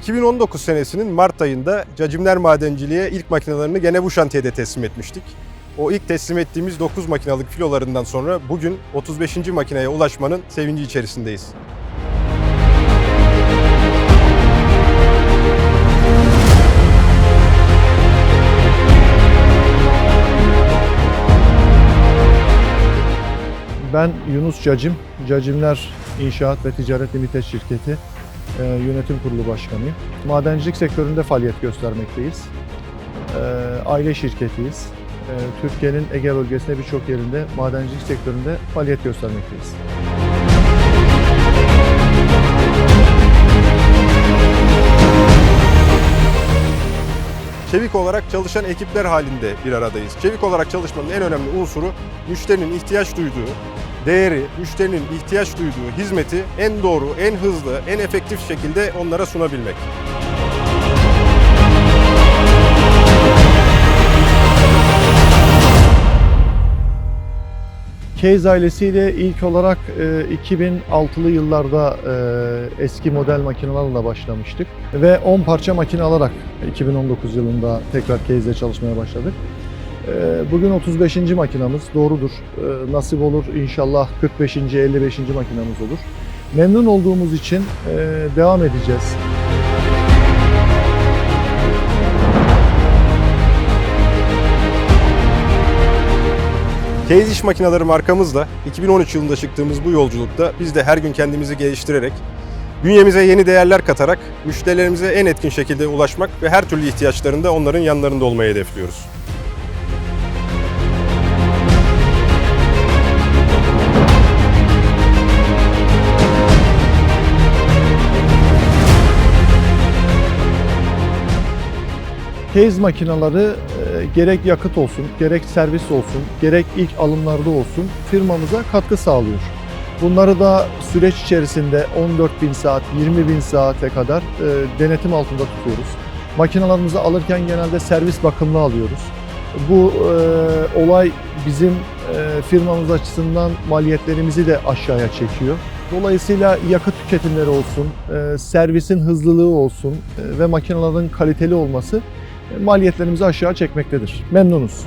2019 senesinin Mart ayında Cacimler Madenciliğe ilk makinelerini gene bu şantiyede teslim etmiştik. O ilk teslim ettiğimiz 9 makinalık filolarından sonra bugün 35. makineye ulaşmanın sevinci içerisindeyiz. Ben Yunus Cacim, Cacimler İnşaat ve Ticaret Limited Şirketi e, Yönetim Kurulu Başkanıyım. Madencilik sektöründe faaliyet göstermekteyiz. E, aile şirketiyiz. E, Türkiye'nin Ege bölgesinde birçok yerinde madencilik sektöründe faaliyet göstermekteyiz. Çevik olarak çalışan ekipler halinde bir aradayız. Çevik olarak çalışmanın en önemli unsuru müşterinin ihtiyaç duyduğu değeri, müşterinin ihtiyaç duyduğu hizmeti en doğru, en hızlı, en efektif şekilde onlara sunabilmek. Case ailesiyle ilk olarak e, 2006'lı yıllarda e, eski model makinelerle başlamıştık ve 10 parça makine alarak 2019 yılında tekrar Case'de çalışmaya başladık. E, Bugün 35. makinamız doğrudur. E, Nasip olur inşallah 45. 55. makinamız olur. Memnun olduğumuz için e, devam edeceğiz. Case İş Makineleri markamızla 2013 yılında çıktığımız bu yolculukta biz de her gün kendimizi geliştirerek, bünyemize yeni değerler katarak müşterilerimize en etkin şekilde ulaşmak ve her türlü ihtiyaçlarında onların yanlarında olmayı hedefliyoruz. Case makineleri gerek yakıt olsun, gerek servis olsun, gerek ilk alımlarda olsun firmamıza katkı sağlıyor. Bunları da süreç içerisinde 14 bin saat, 20 bin saate kadar e, denetim altında tutuyoruz. Makinalarımızı alırken genelde servis bakımlı alıyoruz. Bu e, olay bizim e, firmamız açısından maliyetlerimizi de aşağıya çekiyor. Dolayısıyla yakıt tüketimleri olsun, e, servisin hızlılığı olsun e, ve makinelerin kaliteli olması maliyetlerimizi aşağı çekmektedir. Memnunuz.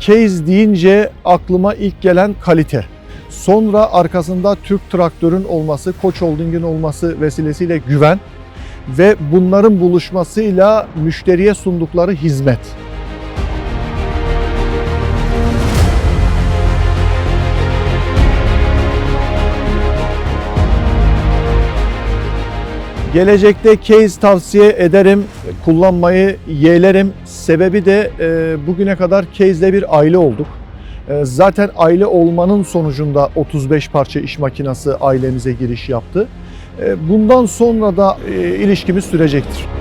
Case deyince aklıma ilk gelen kalite. Sonra arkasında Türk Traktör'ün olması, Koç Holding'in olması vesilesiyle güven ve bunların buluşmasıyla müşteriye sundukları hizmet. Gelecekte case tavsiye ederim, kullanmayı yeğlerim. Sebebi de e, bugüne kadar case'le bir aile olduk. E, zaten aile olmanın sonucunda 35 parça iş makinası ailemize giriş yaptı. E, bundan sonra da e, ilişkimiz sürecektir.